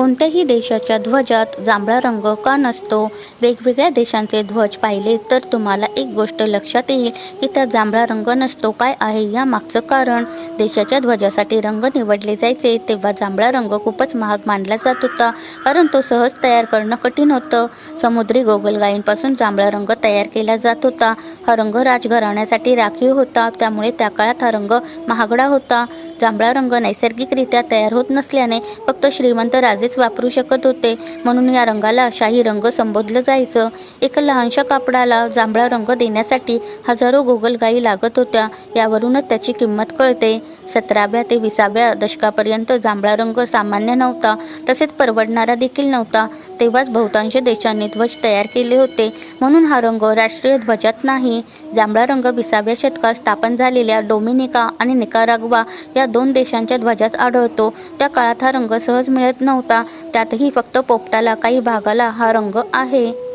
कोणत्याही देशाच्या ध्वजात जांभळा रंग का नसतो? वेगवेगळ्या देशांचे ध्वज पाहिले तर तुम्हाला एक गोष्ट लक्षात येईल की त्यात जांभळा रंग नसतो काय आहे या मागचं कारण. देशाच्या ध्वजासाठी रंग निवडले जायचे तेव्हा जांभळा रंग खूपच महाग मानला जात होता कारण तो सहज तयार करणं कठीण होतं. समुद्री गोगलगायींपासून जांभळा रंग तयार केला जात होता. हा रंग राजघराण्यासाठी राखीव होता त्यामुळे त्या काळात हा रंग महागडा होता. जांभळा रंग नैसर्गिकरित्या तयार होत नसल्याने फक्त श्रीमंत राजेच वापरू शकत होते. म्हणून या रंगाला शाही रंग संबोधलं जायचं. एका लहानशा कापडाला जांभळा रंग देण्यासाठी हजारो गोगलगायी लागत होत्या. यावरूनच त्याची किंमत कळते. सतराव्या ते विसाव्या दशकापर्यंत जांभळा रंग सामान्य नव्हता तसेच परवडणारा देखील नव्हता. तेव्हाच बहुतांश देशांनी ध्वज तयार केले होते. म्हणून हा रंग राष्ट्रीय ध्वजात नाही. जांभळा रंग विसाव्या शतकात स्थापन झालेल्या डोमिनिका आणि निकाराग्वा या दोन देशांच्या ध्वजात आढळतो. त्या काळात हा रंग सहज मिळत नव्हता. त्यातही फक्त पोपटाला काही भागाला हा रंग आहे.